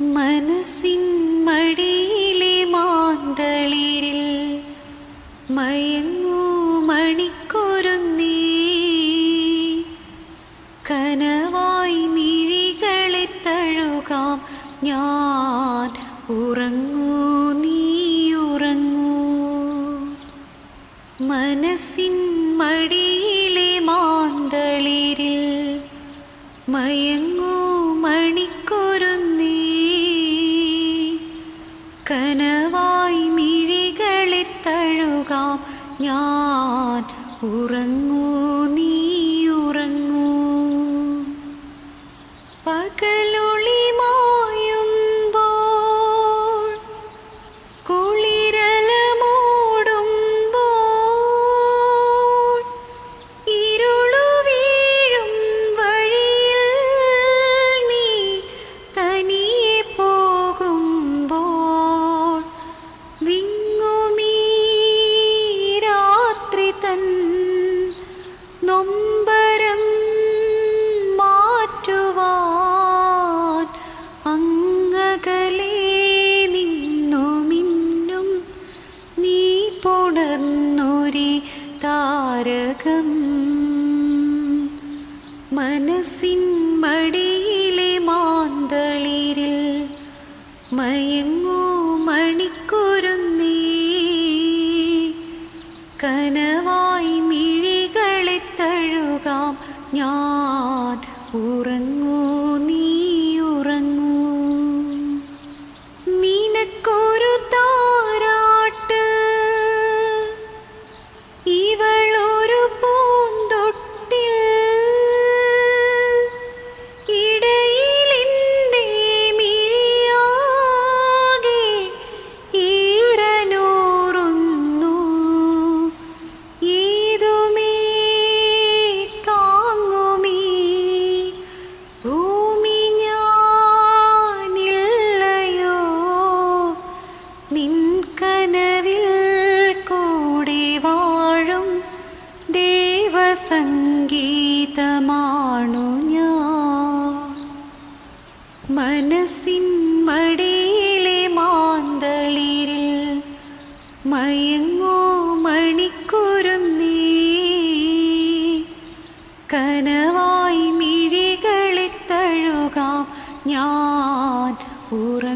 മനസ്സിൻ മടിയിലെ മാന്തളിരിൽ മയങ്ങൂ മണിക്കൊരുന്നീ കനവായി മിഴികളെ തഴുകാം ഞാൻ. ഉറങ്ങൂ നീ ഉറങ്ങൂ. മനസ്സിൻ മടിയിലെ മാന്തളിരിൽ മയങ്ങൂ തഴുകാം ഞാൻ ഉറങ്ങൂ താരകം മനസ്സിൻ മടിയിലെ മാന്തളിരിൽ മയങ്ങൂ മണിക്കുരുന്നീ കനവായി മിഴികളെ തഴുകാം ഞാൻ ഉറങ്ങൂ ദേവസംഗീതമാണു ഞാൻ. മനസ്സിൻ മടിയിലെ മാന്തളിരിൽ മയങ്ങോ മണിക്കുരുന്നീ കനവായി മിഴികളിൽ തഴുകാം ഞാൻ ഉറങ്ങൂ